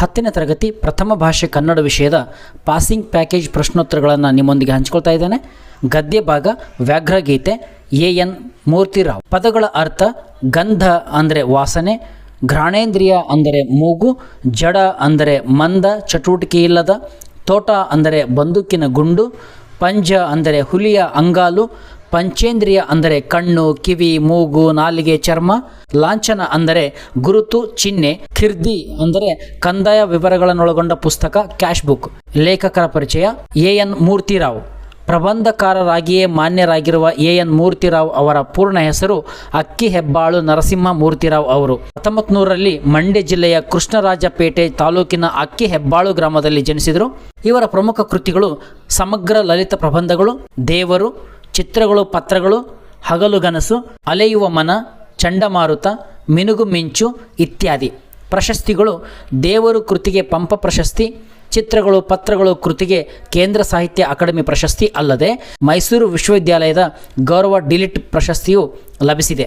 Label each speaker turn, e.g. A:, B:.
A: ಹತ್ತನೇ ತರಗತಿ ಪ್ರಥಮ ಭಾಷೆ ಕನ್ನಡ ವಿಷಯದ ಪಾಸಿಂಗ್ ಪ್ಯಾಕೇಜ್ ಪ್ರಶ್ನೋತ್ತರಗಳನ್ನು ನಿಮ್ಮೊಂದಿಗೆ ಹಂಚ್ಕೊಳ್ತಾ ಇದ್ದೇನೆ. ಗದ್ಯ ಭಾಗ ವ್ಯಾಘ್ರಗೀತೆ ಎ ಎನ್ ಮೂರ್ತಿರಾವ್. ಪದಗಳ ಅರ್ಥ ಗಂಧ ಅಂದರೆ ವಾಸನೆ, ಘ್ರಾಣೇಂದ್ರಿಯ ಅಂದರೆ ಮೂಗು, ಜಡ ಅಂದರೆ ಮಂದ, ಚಟುವಟಿಕೆ ಇಲ್ಲದ, ತೋಟ ಅಂದರೆ ಬಂದೂಕಿನ ಗುಂಡು, ಪಂಜ ಅಂದರೆ ಹುಲಿಯ ಅಂಗಾಲು ಪಂಚೇಂದ್ರಿಯ ಅಂದರೆ ಕಣ್ಣು, ಕಿವಿ, ಮೂಗು, ನಾಲಿಗೆ, ಚರ್ಮ, ಲಾಂಛನ ಅಂದರೆ ಗುರುತು, ಚಿಹ್ನೆ ಖಿರ್ದಿ ಅಂದರೆ ಕಂದಾಯ ವಿವರಗಳನ್ನೊಳಗೊಂಡ ಪುಸ್ತಕ, ಕ್ಯಾಶ್ ಬುಕ್. ಲೇಖಕರ ಪರಿಚಯ, ಎ ಎನ್ ಮೂರ್ತಿರಾವ್. ಪ್ರಬಂಧಕಾರರಾಗಿಯೇ ಮಾನ್ಯರಾಗಿರುವ ಎ ಎನ್ ಮೂರ್ತಿರಾವ್ ಅವರ ಪೂರ್ಣ ಹೆಸರು ಅಕ್ಕಿ ಹೆಬ್ಬಾಳು ನರಸಿಂಹ ಮೂರ್ತಿರಾವ್ ಅವರು. ಹತ್ತೊಂಬತ್ತು ನೂರರಲ್ಲಿ ಮಂಡ್ಯ ಜಿಲ್ಲೆಯ ಕೃಷ್ಣರಾಜಪೇಟೆ ತಾಲೂಕಿನ ಅಕ್ಕಿ ಹೆಬ್ಬಾಳು ಗ್ರಾಮದಲ್ಲಿ ಜನಿಸಿದರು. ಇವರ ಪ್ರಮುಖ ಕೃತಿಗಳು ಸಮಗ್ರ ಲಲಿತ ಪ್ರಬಂಧಗಳು, ದೇವರು ಚಿತ್ರಗಳು, ಪತ್ರಗಳು ಹಗಲುಗನಸು ಅಲೆಯುವ ಮನ, ಚಂಡಮಾರುತ, ಮಿನುಗು ಮಿಂಚು ಇತ್ಯಾದಿ. ಪ್ರಶಸ್ತಿಗಳು ದೇವರು ಕೃತಿಗೆ ಪಂಪ ಪ್ರಶಸ್ತಿ, ಚಿತ್ರಗಳು, ಪತ್ರಗಳು ಕೃತಿಗೆ ಕೇಂದ್ರ ಸಾಹಿತ್ಯ ಅಕಾಡೆಮಿ ಪ್ರಶಸ್ತಿ ಅಲ್ಲದೆ ಮೈಸೂರು ವಿಶ್ವವಿದ್ಯಾಲಯದ ಗೌರವ ಡಿಲಿಟ್ ಪ್ರಶಸ್ತಿಯು ಲಭಿಸಿದೆ.